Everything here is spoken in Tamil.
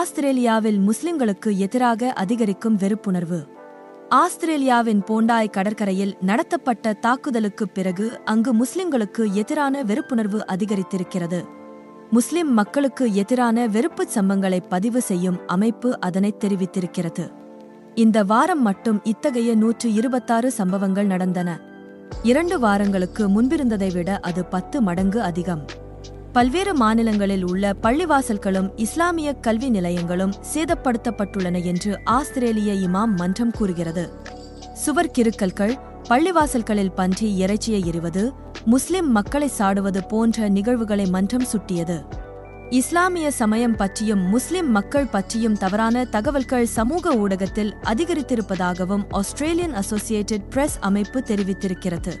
ஆஸ்திரேலியாவில் முஸ்லிம்களுக்கு எதிராக அதிகரிக்கும் வெறுப்புணர்வு. ஆஸ்திரேலியாவின் போண்டாய் கடற்கரையில் நடத்தப்பட்ட தாக்குதலுக்குப் பிறகு அங்கு முஸ்லிம்களுக்கு எதிரான வெறுப்புணர்வு அதிகரித்திருக்கிறது. முஸ்லிம் மக்களுக்கு எதிரான வெறுப்புச் சம்பங்களை பதிவு செய்யும் அமைப்பு அதனை தெரிவித்திருக்கிறது. இந்த வாரம் மட்டும் இத்தகைய நூற்று இருபத்தாறு சம்பவங்கள் நடந்தன. இரண்டு வாரங்களுக்கு முன்பிருந்ததை விட அது பத்து மடங்கு அதிகம். பல்வேறு மாநிலங்களில் உள்ள பள்ளிவாசல்களும் இஸ்லாமிய கல்வி நிலையங்களும் சேதப்படுத்தப்பட்டுள்ளன என்று ஆஸ்திரேலிய இமாம் மன்றம் கூறுகிறது. சுவர் கிருக்கல்கள் பள்ளிவாசல்களில் பன்றி இறைச்சியை எறிவது முஸ்லிம் மக்களை சாடுவது போன்ற நிகழ்வுகளை மன்றம் சுட்டியது. இஸ்லாமிய சமயம் பற்றியும் முஸ்லிம் மக்கள் பற்றியும் தவறான தகவல்கள் சமூக ஊடகத்தில் அதிகரித்திருப்பதாகவும் ஆஸ்திரேலியன் அசோசியேட்டட் பிரஸ் அமைப்பு தெரிவித்திருக்கிறது.